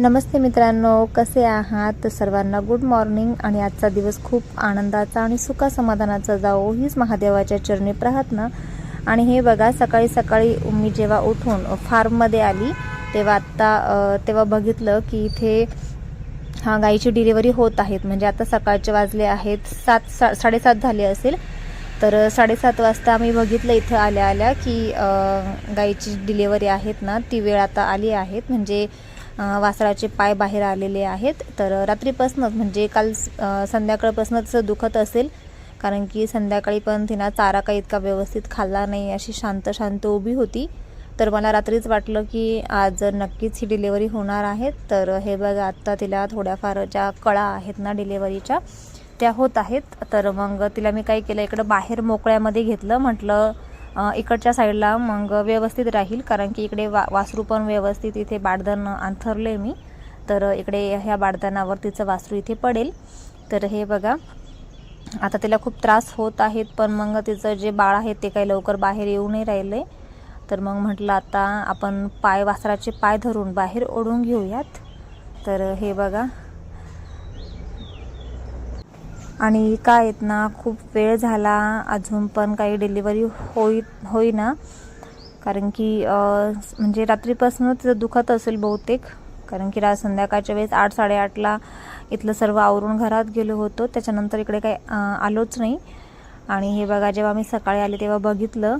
नमस्ते मित्रांनो कसे आहात? तर सर्वांना गुड मॉर्निंग आणि आजचा दिवस खूप आनंदाचा आणि सुखा समाधानाचा जावो हीच महादेवाच्या चरणी प्रार्थना. आणि हे बघा सकाळी सकाळी मी जेव्हा उठून फार्ममध्ये आली तेव्हा आत्ता तेव्हा बघितलं की इथे हा गाईची डिलिव्हरी होत आहेत. म्हणजे आता सकाळचे वाजले आहेत सात सा साडेसात झाले असेल. तर साडेसात वाजता आम्ही बघितलं इथं आल्या आल्या की गाईची डिलेवरी आहेत ना ती वेळ आता आली आहेत. म्हणजे वासराचे पाय बाहेर आलेले आहेत. तर रात्रीपासूनच म्हणजे काल संध्याकाळपासूनच दुखत असेल. कारण की संध्याकाळी पण तिनं चारा काही इतका व्यवस्थित खाल्ला नाही अशी शांत शांत उभी होती. तर मला रात्रीच वाटलं की आज नक्कीच ही डिलेवरी होणार आहेत तर हे बघा आत्ता तिला थोड्याफार ज्या कळा आहेत ना डिलेवरीच्या त्या होत आहेत. तर मग तिला मी काय केलं इकडं बाहेर मोकळ्यामध्ये घेतलं. म्हटलं इकडच्या साईडला मग व्यवस्थित राहील. कारण की इकडे वा वासरू पण व्यवस्थित इथे बाडधन अंथरले मी. तर इकडे ह्या बाडदानावर तिचं वासरू इथे पडेल. तर हे बघा. आता तिला खूप त्रास होत आहेत पण मग तिचं जे बाळ आहे ते काही लवकर बाहेर येऊ नाही राहिले. तर मग म्हटलं आता आपण पाय वासराचे पाय धरून बाहेर ओढून घेऊयात. तर हे बघा. आणि काय आहेत ना खूप वेळ झाला अजून पण काही डिलिव्हरी होई होईना. कारण की म्हणजे रात्रीपासूनच दुखत असेल बहुतेक. कारण की रात संध्याकाळच्या वेळेस आठ साडेआठला इथलं सर्व आवरून घरात गेलो होतो. त्याच्यानंतर इकडे काही आलोच नाही. आणि हे बघा जेव्हा मी सकाळी आले तेव्हा बघितलं.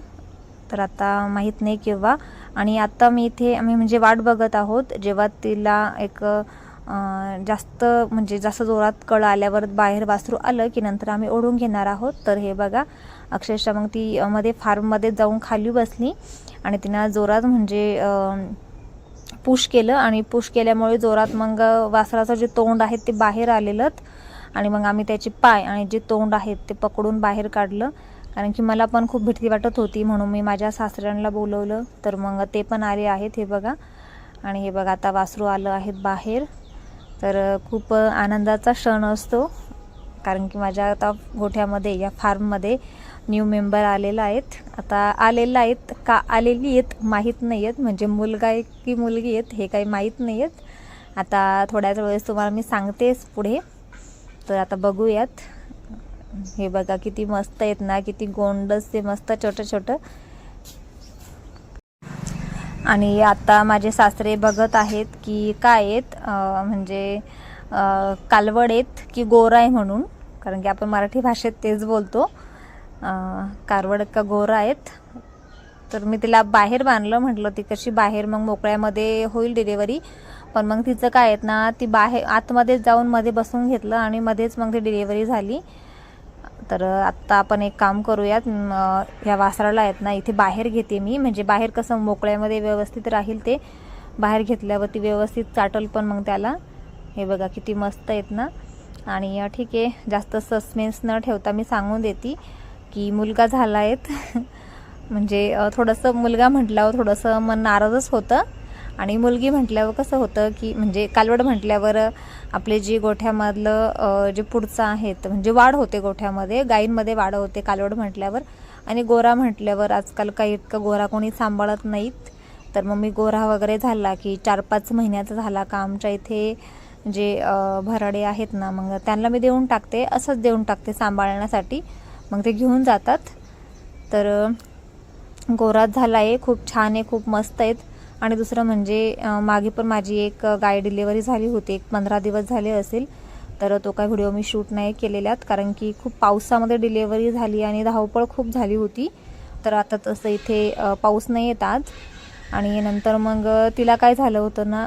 तर आता माहीत नाही केव्हा. आणि आत्ता मी इथे आम्ही म्हणजे वाट बघत आहोत. जेव्हा तिला एक जास्त म्हणजे जास्त जोरात कळ आल्यावर बाहेर वासरू आलं की नंतर आम्ही ओढून घेणार आहोत. तर हे बघा अक्षरशः मग ती मध्ये फार्ममध्ये जाऊन खाली बसली आणि तिनं जोरात म्हणजे पुश केलं आणि पुश केल्यामुळे जोरात मग वासराचं जे तोंड आहे ते बाहेर आलेलं आणि मग आम्ही त्याचे पाय आणि जे तोंड आहेत ते पकडून बाहेर काढलं. कारण की मला पण खूप भीती वाटत होती म्हणून मी माझ्या सासऱ्यांना बोलवलं. तर मग ते पण आले आहेत हे बघा. आणि हे बघा आता वासरू आलं आहेत बाहेर. तर खूप आनंदाचा क्षण असतो. कारण की माझ्या आता गोठ्यामध्ये या फार्ममध्ये न्यू मेंबर आलेला आहेत. आता आलेला आहेत का आलेली आहेत माहीत नाही आहेत. म्हणजे मुलगा आहे की मुलगी आहेत हे काही माहीत नाही आहेत. आता थोड्याच वेळेस तुम्हाला मी सांगतेच पुढे. तर आता बघूयात. हे बघा किती मस्त आहेत ना किती गोंडस ते मस्त छोटं छोटं आणि आता माझे सासरे बघत आहेत की काय आहेत म्हणजे कालवड आहेत की गोर आहे म्हणून कारण की आपण मराठी भाषेत तेच बोलतो. कारवड का गोरा आहेत. तर मी तिला बाहेर बांधलं म्हटलं ती कशी बाहेर मग मोकळ्यामध्ये होईल डिलेवरी पण मग तिचं काय आहेत ना ती बाहेर आतमध्येच जाऊन मध्ये बसून घेतलं आणि मध्येच मग ती डिलेवरी झाली. तर आत्ता आपण एक काम करूयात. ह्या वासराला आहेत ना इथे बाहेर घेते मी. म्हणजे बाहेर कसं मोकळ्यामध्ये व्यवस्थित राहील ते. बाहेर घेतल्यावरती व्यवस्थित चाटल पण मग त्याला. हे बघा किती मस्त आहेत ना. आणि ठीक आहे. जास्त सस्पेन्स न ठेवता मी सांगून देते की मुलगा झाला आहेत म्हणजे थोडंसं मुलगा म्हटल्यावर थोडंसं मन नाराजच होतं. आणि मुलगी म्हटल्यावर कसं होतं की म्हणजे कालवड म्हटल्यावर आपले जे गोठ्यामधलं जे पुढचं आहेत म्हणजे वाढ होते गोठ्यामध्ये गायींमध्ये वाढ होते कालवड म्हटल्यावर. आणि गोरा म्हटल्यावर आजकाल काही इतकं गोरा कोणी सांभाळत नाहीत. तर मग मी गोरा वगैरे झाला की चार पाच महिन्याचा झाला का आमच्या इथे जे भराडे आहेत ना मग त्यांना मी देऊन टाकते असंच देऊन टाकते सांभाळण्यासाठी. मग ते घेऊन जातात. तर गोरा गोरात झाला आहे खूप छान आहे खूप मस्त आहेत. आणि दुसरं म्हणजे मागे पण माझी एक गाई गाय झाली होती. एक पंधरा दिवस झाले असेल. तर तो काय व्हिडिओ मी शूट नाही केलेल्यात. कारण की खूप पावसामध्ये डिलेवरी झाली आणि धावपळ खूप झाली होती. तर आता तसं इथे पाऊस नाही येत आज. आणि नंतर मग तिला काय झालं होतं ना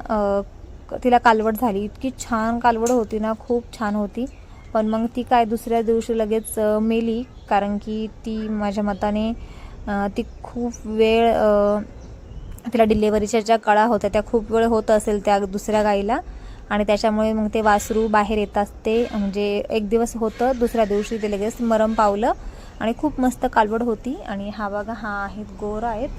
तिला कालवड झाली. इतकी छान कालवड होती ना खूप छान होती. पण मग ती काय दुसऱ्या दिवशी लगेच मेली. कारण की ती माझ्या मताने ती खूप वेळ तिला डिलेवरीच्या ज्या कळा होत्या त्या खूप वेळ होत असेल त्या दुसऱ्या गाईला. आणि त्याच्यामुळे मग ते वासरू बाहेर येतात ते म्हणजे एक दिवस होतं दुसऱ्या दिवशी ते लगेच मरम पावलं. आणि खूप मस्त कालवड होती. आणि हा बघा हा आहेत गोर आहेत.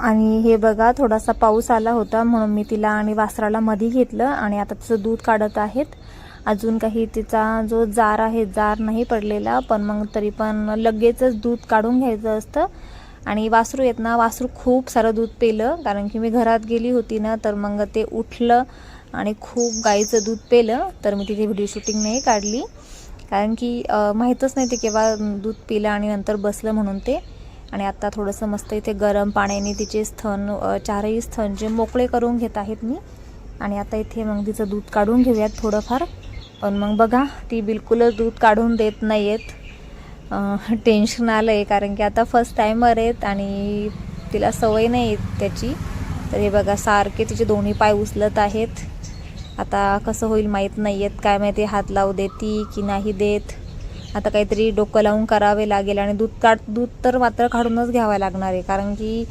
आणि हे बघा थोडासा पाऊस आला होता म्हणून मी तिला आणि वासराला मध्ये घेतलं आणि आता तिचं दूध काढत आहेत. अजून काही तिचा जो जार आहे जार नाही पडलेला पण मग तरी पण लगेचच दूध काढून घ्यायचं असतं. आणि वासरू येत ना वासरू खूप सारं दूध पेलं कारण की मी घरात गेली होती ना तर मग ते उठलं आणि खूप गाईचं दूध पेलं तर मी तिथे व्हिडिओ शूटिंग नाही काढली. कारण की माहीतच नाही ते केव्हा दूध पिलं आणि नंतर बसलं म्हणून ते. आणि आता थोडंसं मस्त इथे गरम पाण्याने तिचे स्थन चारही स्थन जे मोकळे करून घेत आहेत मी. आणि आता इथे मग तिचं दूध काढून घेऊयात थोडंफार. पण मग बघा ती बिलकुलच दूध काढून देत नाही आहेत टेन्शन आलं आहे कारण की आता फर्स्ट टायमर आहेत आणि तिला सवय नाही त्याची. तर हे बघा सारखे तिचे दोन्ही पाय उचलत आहेत. आता कसं होईल माहीत नाही आहेत काय माहिती हात लावू देती की नाही देत. आता काहीतरी डोकं लावून करावे लागेल आणि दूध काढ दूध तर मात्र काढूनच घ्यावं लागणार आहे. कारण की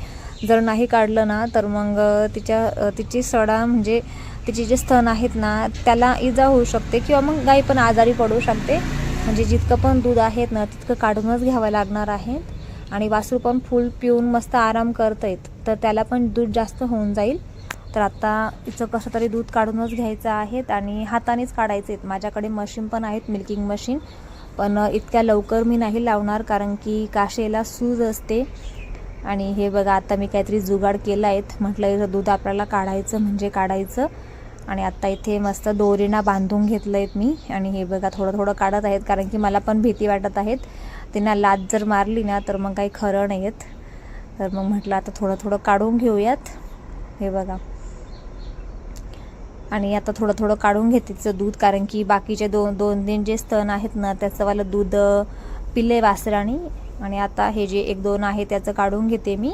जर नाही काढलं ना तर मग तिच्या तिची सडा म्हणजे तिचे जे स्तन आहेत ना त्याला इजा होऊ शकते किंवा मग गाई पण आजारी पडू शकते. म्हणजे जितकं पण दूध आहेत ना तितकं काढूनच घ्यावं लागणार आहे आणि वासरू पण फुल पिऊन मस्त आराम करत आहेत तर त्याला पण दूध जास्त होऊन जाईल. तर आता तिचं कसं तरी दूध काढूनच घ्यायचं आहेत आणि हातानेच काढायचे आहेत माझ्याकडे मशीन पण आहेत मिल्किंग मशीन. पण इतक्या लवकर मी नाही लावणार कारण की काशेला सूज असते. आणि हे बघा आता मी काहीतरी जुगाड केला आहेत म्हटलं इथं दूध आपल्याला काढायचं म्हणजे काढायचं. आणि आत्ता इथे मस्त दोरीना बांधून घेतलं आहेत मी. आणि हे बघा थोडं थोडं काढत आहेत कारण की मला पण भीती वाटत आहेत. त्यांना लाद जर मारली ना तर मग काही खरं नाही आहेत तर मग म्हटलं आता थोडं थोडं काढून घेऊयात. हे बघा. आणि आता थोडं थोडं काढून घेते तिचं दूध कारण की बाकीचे दोन दोन तीन जे स्तन आहेत ना त्याचंवालं दूध पिले वासराणी आणि आता हे जे एक दोन आहे त्याचं काढून घेते मी.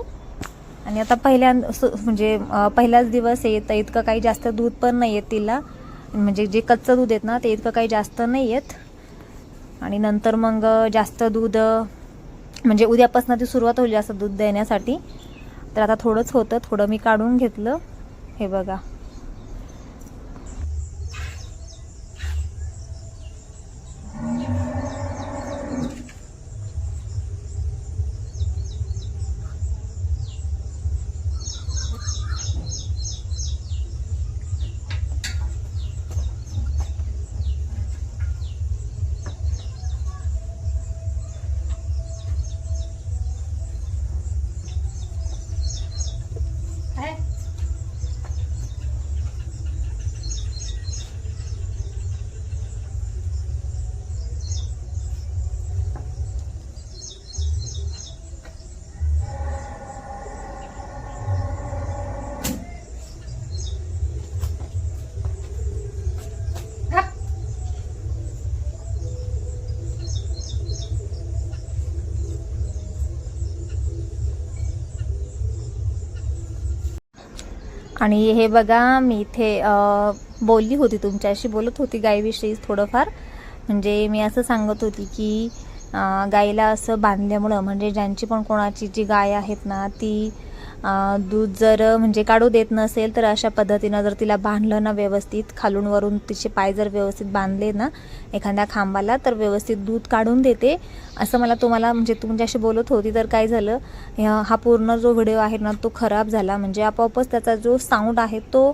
आणि आता पहिल्या म्हणजे पहिलाच दिवस आहे तर इतकं काही जास्त दूध पण नाही येत तिला. म्हणजे जे कच्चं दूध येत ना ते इतकं काही जास्त नाही येत. आणि नंतर मग जास्त दूध म्हणजे उद्यापासून ती सुरुवात होईल जास्त दूध देण्यासाठी. तर आता थोडंच होतं थोडं मी काढून घेतलं. हे बघा. आणि हे बघा मी इथे बोलली होती तुमच्याशी बोलत होती गायीविषयी थोडंफार. म्हणजे मी असं सांगत होती की गायीला गाईला असं बांधल्यामुळं म्हणजे ज्यांची पण कोणाची जी गाय आहेत ना ती दूध जर म्हणजे काढू देत नसेल तर अशा पद्धतीनं जर तिला बांधलं ना व्यवस्थित खालून वरून तिचे पाय जर व्यवस्थित बांधले ना एखाद्या खांबाला तर व्यवस्थित दूध काढून देते. असं मला तुम्हाला म्हणजे तुमच्याशी बोलत होती तर काय झालं ह्या- हा पूर्ण जो व्हिडिओ आहे ना तो खराब झाला. म्हणजे आपोआपच त्याचा जो साऊंड आहे तो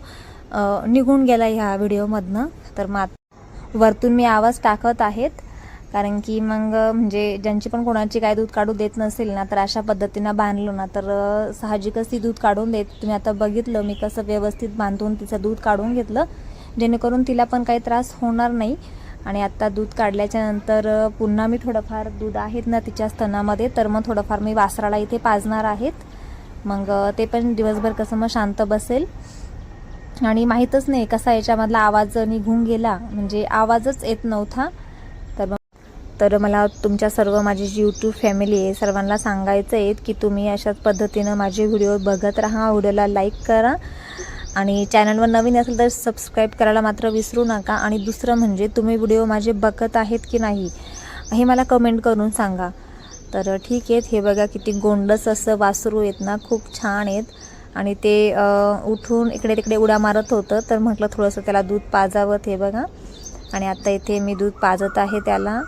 निघून गेला ह्या व्हिडिओमधनं. तर मात वरतून मी आवाज टाकत आहेत. कारण की मग म्हणजे ज्यांची पण कोणाची काय दूध काढू देत नसेल ना तर अशा पद्धतीनं बांधलं ना तर साहजिकच ती दूध काढून देत. तुम्ही आता बघितलं मी कसं व्यवस्थित बांधून तिचं दूध काढून घेतलं. जेणेकरून तिला पण काही त्रास होणार नाही. आणि आत्ता दूध काढल्याच्या नंतर पुन्हा मी थोडंफार दूध आहेत ना तिच्या स्तनामध्ये तर मग थोडंफार मी वासराला इथे पाजणार आहेत. मग ते पण दिवसभर कसं मग शांत बसेल. आणि माहीतच नाही कसा याच्यामधला आवाज निघून गेला. म्हणजे आवाजच येत नव्हता. तर मला तुमच्या सर्व माझी जी यूट्यूब फॅमिली आहे सर्वांना सांगायचं आहे की तुम्ही अशाच पद्धतीनं माझे व्हिडिओ बघत राहा व्हिडिओला लाईक करा. आणि चॅनलवर नवीन असेल तर सबस्क्राईब करायला मात्र विसरू नका. आणि दुसरं म्हणजे तुम्ही व्हिडिओ माझे बघत आहेत की नाही हे मला कमेंट करून सांगा. तर ठीक आहेत हे बघा किती गोंडस असं वासरू आहेत ना खूप छान आहेत. आणि ते उठून इकडे तिकडे उड्या मारत होतं तर म्हटलं थोडंसं त्याला दूध पाजावं हे बघा. आणि आता इथे मी दूध पाजत आहे त्याला.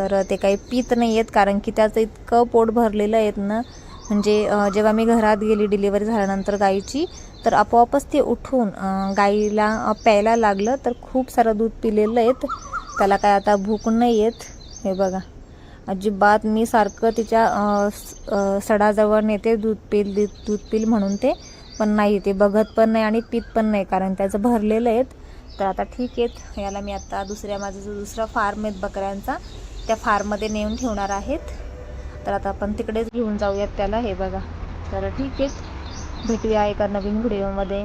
तर ते काही पित नाही आहेत कारण की त्याचं इतकं पोट भरलेलं आहेत ना. म्हणजे जेव्हा मी घरात गेली डिलिव्हरी झाल्यानंतर गाईची तर आपोआपच ते उठून गाईला प्यायला लागलं तर खूप सारं दूध पिलेलं आहेत. त्याला काय आता भूक नाही येत. हे बघा. अजिबात मी सारखं तिच्या सडाजवळ नेते दूध पिल दूध पिल म्हणून ते पण नाही ते बघत पण नाही आणि पित पण नाही कारण त्याचं भरलेलं आहेत. तर आता ठीक आहेत. याला मी आता दुसऱ्या माझा जो दुसरा फार्म आहेत बकऱ्यांचा त्या फार्ममध्ये नेऊन ठेवणार आहेत. तर आता आपण तिकडेच घेऊन जाऊयात त्याला. हे बघा. तर ठीक आहे. भेटूया एका नवीन व्हिडिओमध्ये.